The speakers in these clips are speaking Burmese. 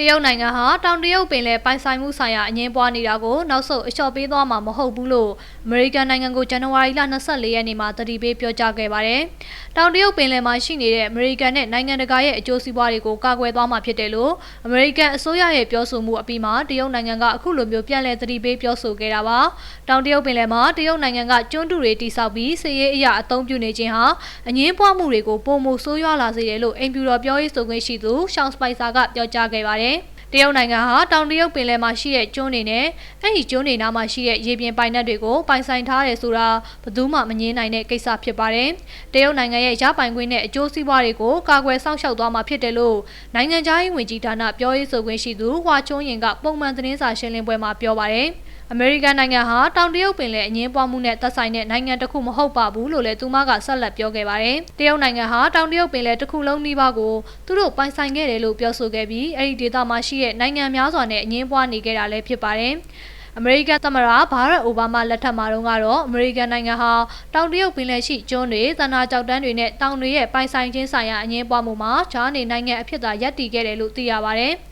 တရုတ်နိုင်ငံဟာတောင်တရုတ်ပင်လယ်ပိုင်ဆိုင်မှုဆိုင်ရာအငင်းပွားနေတာကိုနောက်ဆုတ်အလျှော့ပေးသွားမှာမဟုတ်ဘူးလို့အမေရိကန်နိုင်ငံကိုဇန်နဝါရီလ24ရက်နေ့မှာတတိပေးပြောကြားခဲ့ပါတယ်။တောင်တရုတ်ပင်လယ်မှာရှိနေတဲ့အမေရိကန်နဲ့နိုင်ငံတကာရဲ့အကျိုးစီးပွားတွေကိုကာကွယ်သွားမှာဖြစ်တယ်လို့အမေရိကန်အစိုးရရဲ့ပြောဆိုမှုအပြီးမှာတရုတ်နိုင်ငံကအခုလိုမျိုးပြန်လည်တတိပေးပြောဆိုခဲ့တာပါ။တောင်တရုတ်ပင်လယ်မှာတရုတ်နိုင်ငံကကျွန်းတူတွေတိစောက်ပြီးစစ်ရေးအရာအသုံးပြုနေခြင်းဟာအငင်းပွားမှုတွေကိုပုံမှုဆိုးရွားလာစေတယ်လို့အိမ်ဖြူတော်ပြောရေးဆိုခွင့်ရှိသူရှောင်းစပိုက်ဆာကပြောကြားခဲ့ပါတယ်။ de တရုတ်နိုင်ငံဟာတောင်တရုတ်ပင်လယ်မှာရှိတဲ့ကျွန်းတွေနဲ့အဲ့ဒီကျွန်းတွေနားမှာရှိတဲ့ရေပြင်ပိုင်နက်တွေကိုပိုင်ဆိုင်ထားတယ်ဆိုတာဘယ်သူမှမငြင်းနိုင်တဲ့ကိစ္စဖြစ်ပါတယ်။တရုတ်နိုင်ငံရဲ့ရပိုင်ခွင့်နဲ့အကျိုးစီးပွားတွေကိုကာကွယ်စောင့်ရှောက်သွားမှာဖြစ်တယ်လို့နိုင်ငံခြားရေးဝန်ကြီးဌာနပြောရေးဆိုခွင့်ရှိသူဟွာချုံရင်ကပုံမှန်သတင်းစာရှင်းလင်းပွဲမှာပြောပါတယ်။အမေရိကန်နိုင်ငံဟာတောင်တရုတ်ပင်လယ်အငင်းပွားမှုနဲ့သက်ဆိုင်တဲ့နိုင်ငံတစ်ခုမဟုတ်ပါဘူးလို့လည်းသူမကဆက်လက်ပြောခဲ့ပါတယ်။တရုတ်နိုင်ငံဟာတောင်တရုတ်ပင်လယ်တစ်ခုလုံးနှိပါကိုသူတို့ပိုင်ဆိုင်ခဲ့တယ်လို့ပြောဆိုခဲ့ပြီးအဲ့ဒီဒေသမှာရှိတဲ့နိုင်ငံများစွာနဲ့အငင်းပွားနေခဲ့တာလည်းဖြစ်ပါတယ်။အမေရိကန်သမ္မတဘာရက်အိုဘားမားလက်ထက်မှာတုန်းကတော့အမေရိကန်နိုင်ငံဟာတောင်တရုတ်ပင်လယ်ရှိကျွန်းတွေသန္တာကြောက်တန်းတွေနဲ့တောင်တွေရဲ့ပိုင်ဆိုင်ခြင်းဆိုင်ရာအငင်းပွားမှုမှာဂျားနေနိုင်ငံအဖြစ်သာရပ်တည်ခဲ့တယ်လို့သိရပါတယ်။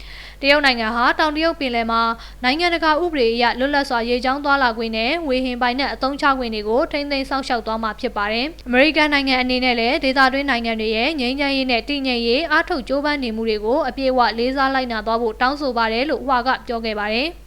တရုတ်နိုင်ငံဟာတောင်တရုတ်ပင်လယ်မှာနိုင်ငံတကာဥပဒေအရလွတ်လပ်စွာရေကြောင်းသွားလာခွင့်နဲ့ဝေဟင်ပိုင်နဲ့အသုံးချခွင့်တွေကိုထိန်းသိမ်းစောင့်ရှောက်သွားမှာဖြစ်ပါတယ်။အမေရိကန်နိုင်ငံအနေနဲ့လည်းဒေသတွင်းနိုင်ငံတွေရဲ့ငြိမ်းချမ်းရေးနဲ့တည်ငြိမ်ရေးအားထုတ်ကြိုးပမ်းနေမှုတွေကိုအပြည့်အဝလေးစားလိုက်နာသွားဖို့တောင်းဆိုပါတယ်လို့ဟွာကပြောခဲ့ပါတယ်။